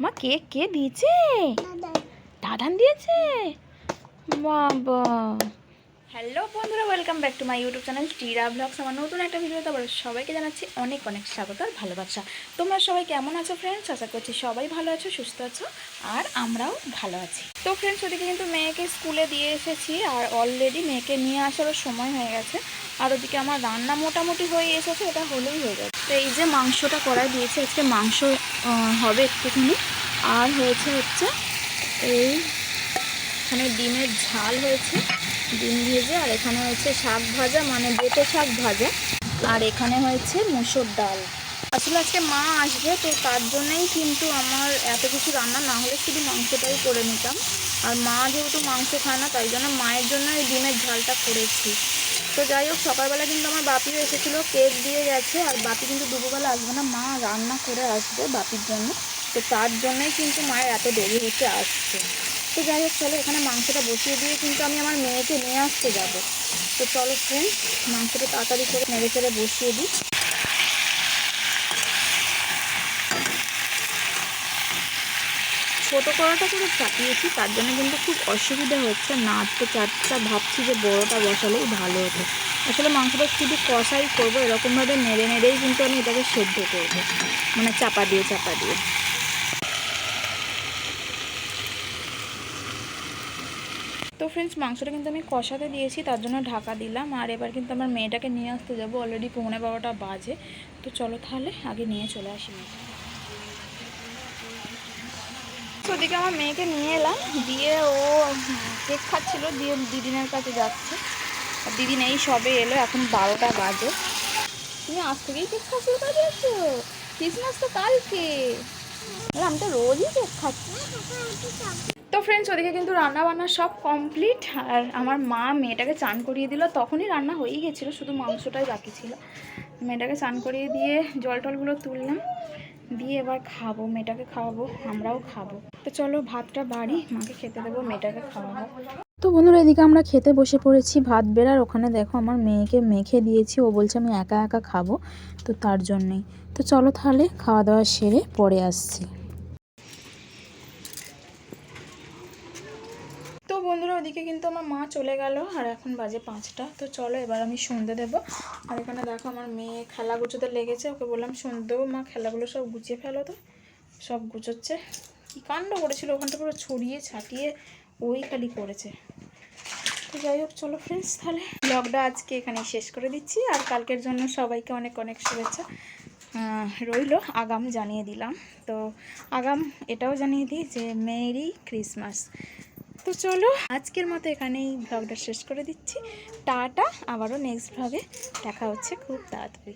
মা কেক কে দিয়েছে? দাদান দিয়েছে? বাবা। হ্যালো বন্ধুরা welcome back to my YouTube channel Tira blogs আমার নতুন একটা ভিডিওতে আবার সবাইকে জানাচ্ছি অনেক অনেক স্বাগত আর ভালোবাসা। তোমরা সবাই কেমন আছো ফ্রেন্ডস আশা করছি সবাই ভালো আছো, সুস্থ আছো, আর আমরাও ভালো আছি। তো ফ্রেন্ডস ওদিকে কিন্তু মেয়েকে স্কুলে দিয়ে এসেছি, আর অলরেডি মেয়েকে নিয়ে আসারও সময় হয়ে গেছে। আর ওদিকে আমার রান্না মোটামুটি হয়ে এসেছে, এটা হলেই হয়ে যাবে তো এই যে মাংসটা করাই দিয়েছে, আজকে মাংস হবে একটুখানি। আর হয়েছে হচ্ছে এই, এখানে ডিমের ঝাল হয়েছে। ডিম ভেজে, আর এখানে হচ্ছে শাক ভাজা মানে বেটে শাক ভাজা, আর এখানে হয়েছে মুসুর ডাল। আসলে আজকে মা আসবে, তো তার জন্যই কিন্তু আমার এত কিছু রান্না, না হলে শুধু মাংসটাই করে নিতাম। আর মা যেহেতু মাংস খায় না, তাই জন্য মায়ের জন্য এই ডিমের ঝালটা করেছি। তো যাই হোক, সকালবেলা কিন্তু আমার বাপিও এসেছিল, কেক দিয়ে গেছে, আর বাপি কিন্তু দুপুরবেলা আসবে না, মা রান্না করে আসবে বাপির জন্য। তো তার জন্যই কিন্তু মায়ের এত দেরি হতে আসছে। তো যাই হোক, চলো এখানে মাংসটা বসিয়ে দিয়ে কিন্তু আমি আমার মেয়েকে নিয়ে আসতে যাব। তো চলো ফ্রেন্ড, মাংসটা তাড়াতাড়ি করে নেড়ে চেড়ে বসিয়ে দিই। ছোটো কড়াটা করে চাপিয়েছি, তার জন্য কিন্তু খুব অসুবিধা হচ্ছে নাড়তে চারটা ভাবছি যে বড়োটা বসালেই ভালো হতো। আসলে মাংসটা শুধু কষাই করব, এরকমভাবে নেড়ে নেড়েই কিন্তু আমি এটাকে সেদ্ধ করব। মানে চাপা দিয়ে চাপা দিয়ে। তো ফ্রেন্ডস মাংসটা কিন্তু আমি কষাতে দিয়েছি, তার জন্য ঢাকা দিলাম। আর এবার কিন্তু আমার মেয়েটাকে নিয়ে আসতে যাব। অলরেডি পৌনে বারোটা বাজে। তো চলো তাহলে আগে নিয়ে চলে আসি ওদিকে আমার মেয়েকে নিয়ে এলাম। দিয়ে ও কেক খাচ্ছিল, দিয়ে দিদিনের কাছে যাচ্ছে। আর দিদি নেই, সবে এলো, এখন বারোটা বাজে। তুমি আজ থেকেই কেক শুরু করে দিয়েছ ক্রিসমাস তো কালকে। আমি তো রোজই কেক খাচ্ছি। ফ্রেন্ডস ওদিকে কিন্তু রান্না বান্না সব কমপ্লিট আর আমার মা মেয়েটাকে চান করিয়ে দিল। তখনই রান্না হয়েই গেছিল, শুধু মাংসটাই বাকি ছিল। মেয়েটাকে চান করিয়ে দিয়ে জল টলগুলো তুললাম। দিয়ে এবার খাব, মেয়েটাকে খাওয়াবো, আমরাও খাব। তো চলো ভাতটা বাড়ি, মাকে খেতে দেবো, মেয়েটাকে খাওয়াবো। তো বন্ধুরা, এদিকে আমরা খেতে বসে পড়েছি ভাত বেড়ার। ওখানে দেখো আমার মেয়েকে মেখে দিয়েছি। ও বলছে আমি একা একা খাব, তো তার জন্যেই। তো চলো তাহলে খাওয়া দাওয়া সেরে পরে আসছি তো বন্ধুরা, ওদিকে কিন্তু আমার মা চলে গেল, আর এখন বাজে পাঁচটা। তো চলো এবার আমি সন্ধে দেবো। আর এখানে দেখো আমার মেয়ে খেলা গুছোতে লেগেছে, ওকে বললাম সন্ধে দেবো। মা খেলাগুলো সব গুছিয়ে ফেলো তো, সব গুছোচ্ছে। কী কাণ্ড করেছিল, ওখানটা পুরো ছড়িয়ে ছাটিয়ে ওই খালি করেছে। তো যাই হোক, চলো ফ্রেন্ডস তাহলে ব্লগটা আজকে এখানে শেষ করে দিচ্ছি, আর কালকের জন্য সবাইকে অনেক অনেক শুভেচ্ছা। রইল, আগাম জানিয়ে দিলাম। তো আগাম এটাও জানিয়ে দিই যে, মেরি ক্রিসমাস। তো চলো, আজকের মতো এখানেই ব্লগটা শেষ করে দিচ্ছি। টাটা, আবারও নেক্সট ব্লগে দেখা হচ্ছে খুব তাড়াতাড়ি।